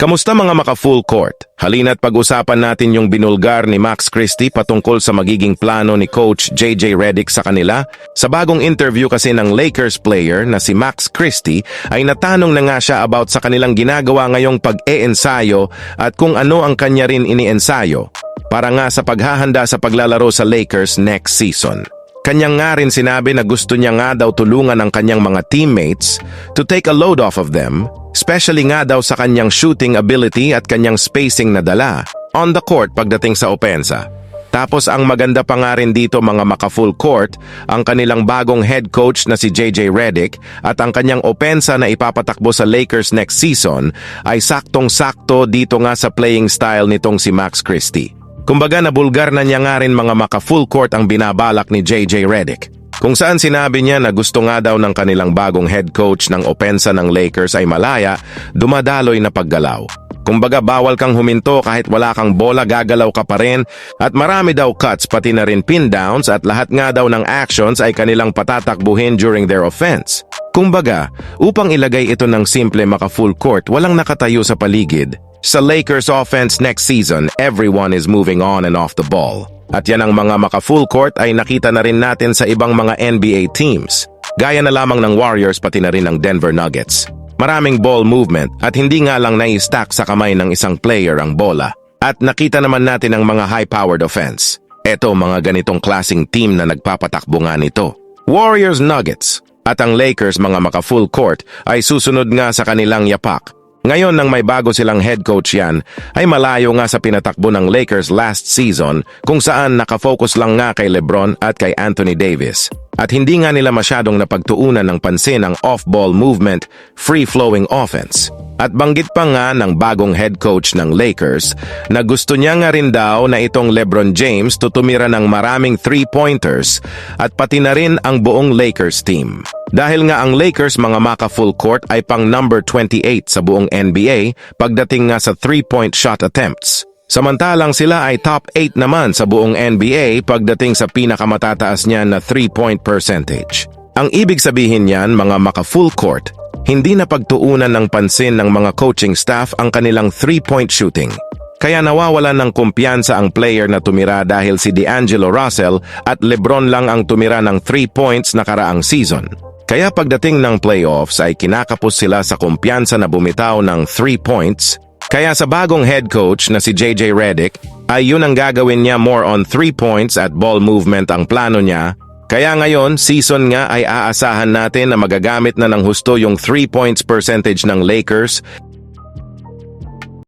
Kamusta mga maka-full court? Halina't pag-usapan natin yung binulgar ni Max Christie patungkol sa magiging plano ni Coach JJ Redick sa kanila. Sa bagong interview kasi ng Lakers player na si Max Christie ay natanong na nga siya about sa kanilang ginagawa ngayong pag-e-ensayo at kung ano ang kanya rin ini-ensayo para nga sa paghahanda sa paglalaro sa Lakers next season. Kanyang nga rin sinabi na gusto niya nga daw tulungan ang kanyang mga teammates to take a load off of them, especially nga daw sa kanyang shooting ability at kanyang spacing na dala on the court pagdating sa opensa. Tapos ang maganda pa nga rin dito mga maka-full court, ang kanilang bagong head coach na si JJ Redick at ang kanyang opensa na ipapatakbo sa Lakers next season ay saktong-sakto dito nga sa playing style nitong si Max Christie. Kumbaga nabulgar na niya nga rin mga maka-full court ang binabalak ni JJ Redick. Kung saan sinabi niya na gusto nga daw ng kanilang bagong head coach ng opensa ng Lakers ay malaya, dumadaloy na paggalaw. Kumbaga bawal kang huminto kahit wala kang bola gagalaw ka pa rin at marami daw cuts pati na rin pin downs at lahat nga daw ng actions ay kanilang patatakbuhin during their offense. Kumbaga, upang ilagay ito ng simple maka-full court walang nakatayo sa paligid. Sa Lakers offense next season, everyone is moving on and off the ball. At yan ang mga maka-full court ay nakita na rin natin sa ibang mga NBA teams. Gaya na lamang ng Warriors pati na rin ng Denver Nuggets. Maraming ball movement at hindi nga lang nai-stack sa kamay ng isang player ang bola. At nakita naman natin ang mga high-powered offense. Eto mga ganitong klasing team na nagpapatakbo nga nito. Warriors Nuggets at ang Lakers mga maka-full court ay susunod nga sa kanilang yapak. Ngayon nang may bago silang head coach yan, ay malayo nga sa pinatakbo ng Lakers last season kung saan nakafocus lang nga kay Lebron at kay Anthony Davis. At hindi nga nila masyadong napagtuunan ng pansin ang off-ball movement, free-flowing offense. At banggit pa nga ng bagong head coach ng Lakers na gusto niya nga rin daw na itong LeBron James tutumira ng maraming three-pointers at pati na rin ang buong Lakers team. Dahil nga ang Lakers mga maka full court ay pang number 28 sa buong NBA pagdating nga sa three-point shot attempts. Samantalang sila ay top 8 naman sa buong NBA pagdating sa pinakamatataas niya na 3-point percentage. Ang ibig sabihin niyan mga maka full court, hindi na pagtuunan ng pansin ng mga coaching staff ang kanilang 3-point shooting. Kaya nawawalan ng kumpiyansa ang player na tumira dahil si D'Angelo Russell at Lebron lang ang tumira ng 3 points na karaang season. Kaya pagdating ng playoffs ay kinakapos sila sa kumpiyansa na bumitaw ng 3 points kaya sa bagong head coach na si JJ Redick, ay yun ang gagawin niya more on 3 points at ball movement ang plano niya. Kaya ngayon, season nga ay aasahan natin na magagamit na ng husto yung 3 points percentage ng Lakers